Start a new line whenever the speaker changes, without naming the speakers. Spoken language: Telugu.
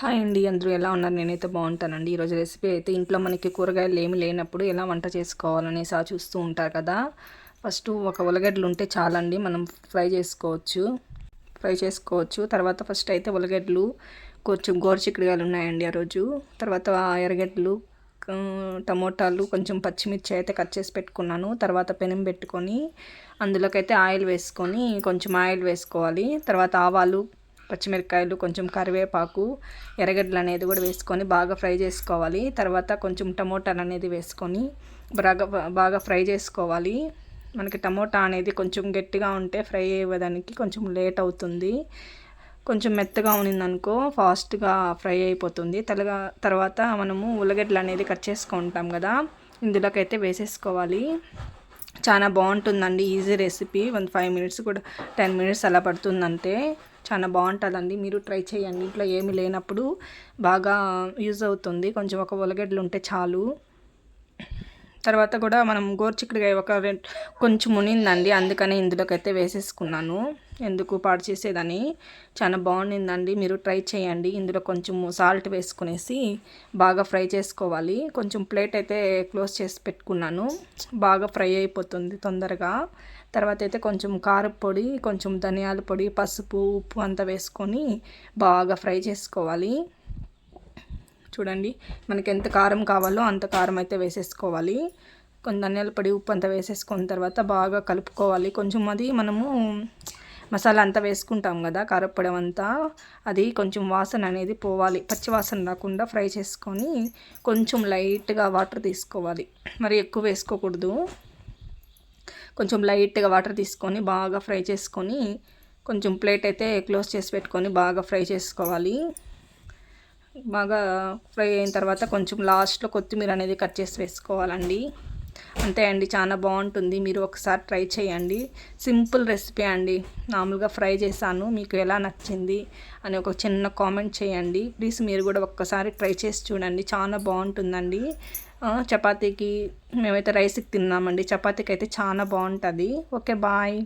హాయ్ అండి అందరూ ఎలా ఉన్నారు? నేనైతే బాగుంటానండి. ఈరోజు రెసిపీ అయితే ఇంట్లో మనకి కూరగాయలు ఏమి లేనప్పుడు ఎలా వంట చేసుకోవాలనేసి ఆ చూస్తూ ఉంటారు కదా. ఫస్ట్ ఒక ఉల్లగడ్డలు ఉంటే చాలండి మనం ఫ్రై చేసుకోవచ్చు. ఫ్రై చేసుకోవచ్చు. తర్వాత ఫస్ట్ అయితే ఉల్లగడ్డలు కొంచెం గోరుచిక్కుడుగాయలు ఉన్నాయండి ఆ రోజు. తర్వాత ఎర్రగడ్డలు టమోటాలు కొంచెం పచ్చిమిర్చి అయితే కట్ చేసి పెట్టుకున్నాను. తర్వాత పెనం పెట్టుకొని అందులోకైతే ఆయిల్ వేసుకొని కొంచెం ఆయిల్ వేసుకోవాలి. తర్వాత ఆవాలు పచ్చిమిరపకాయలు కొంచెం కరివేపాకు ఎర్రగడ్డలు అనేది కూడా వేసుకొని బాగా ఫ్రై చేసుకోవాలి. తర్వాత కొంచెం టమోటాలు అనేది వేసుకొని బాగా బాగా ఫ్రై చేసుకోవాలి. మనకి టమోటా అనేది కొంచెం గట్టిగా ఉంటే ఫ్రై అయ్యేదానికి కొంచెం లేట్ అవుతుంది. కొంచెం మెత్తగా ఉన్నిందనుకో ఫాస్ట్గా ఫ్రై అయిపోతుంది. తలగా తర్వాత మనము ఉల్లగడ్డలు అనేది కట్ చేసుకుంటాం కదా ఇందులోకైతే వేసేసుకోవాలి. చాలా బాగుంటుందండి easy recipe. One five minutes కూడా టెన్ మినిట్స్ అలా పడుతుందంటే చాలా బాగుంటుందండి. మీరు ట్రై చేయండి. ఇంట్లో ఏమి లేనప్పుడు బాగా యూజ్ అవుతుంది. కొంచెం ఒక ఉలగడ్డలు ఉంటే చాలు. తర్వాత కూడా మనం గోరుచిక్కుడుకాయ ఒక రెండు కొంచెం మునిందండి. అందుకని ఇందులోకి అయితే వేసేసుకున్నాను. ఎందుకు? పాడు చేసేదని. చాలా బాగుండిందండి. మీరు ట్రై చేయండి. ఇందులో కొంచెం సాల్ట్ వేసుకునేసి బాగా ఫ్రై చేసుకోవాలి. కొంచెం ప్లేట్ అయితే క్లోజ్ చేసి పెట్టుకున్నాను. బాగా ఫ్రై అయిపోతుంది తొందరగా. తర్వాత అయితే కొంచెం కారపొడి కొంచెం ధనియాల పొడి పసుపు ఉప్పు అంతా వేసుకొని బాగా ఫ్రై చేసుకోవాలి. చూడండి. మనకి ఎంత కారం కావాలో అంత కారం అయితే వేసేసుకోవాలి. కొన్ని ధనియాల పొడి ఉప్పు అంతా వేసేసుకున్న తర్వాత బాగా కలుపుకోవాలి. కొంచెం అది మనము మసాలా అంతా వేసుకుంటాం కదా కారప్పొడి అంతా. అది కొంచెం వాసన అనేది పోవాలి. పచ్చి వాసన రాకుండా ఫ్రై చేసుకొని కొంచెం లైట్గా వాటర్ తీసుకోవాలి. మరి ఎక్కువ వేసుకోకూడదు. కొంచెం లైట్గా వాటర్ తీసుకొని బాగా ఫ్రై చేసుకొని కొంచెం ప్లేట్ అయితే క్లోజ్ చేసి పెట్టుకొని బాగా ఫ్రై చేసుకోవాలి. బాగా ఫ్రై అయిన తర్వాత కొంచెం లాస్ట్లో కొత్తిమీర అనేది కట్ చేసి వేసుకోవాలండి. అంతే అండి చాలా బాగుంటుంది. మీరు ఒకసారి ట్రై చేయండి. సింపుల్ రెసిపీ అండి. మామూలుగా ఫ్రై చేశాను మీకు ఎలా నచ్చింది అని ఒక చిన్న కామెంట్ చేయండి. ప్లీజ్ మీరు కూడా ఒక్కసారి ట్రై చేసి చూడండి. చాలా బాగుంటుందండి. చపాతీకి మేమైతే రైస్కి తిన్నామండి. చపాతీకి అయితే చాలా బాగుంటుంది. Okay bye.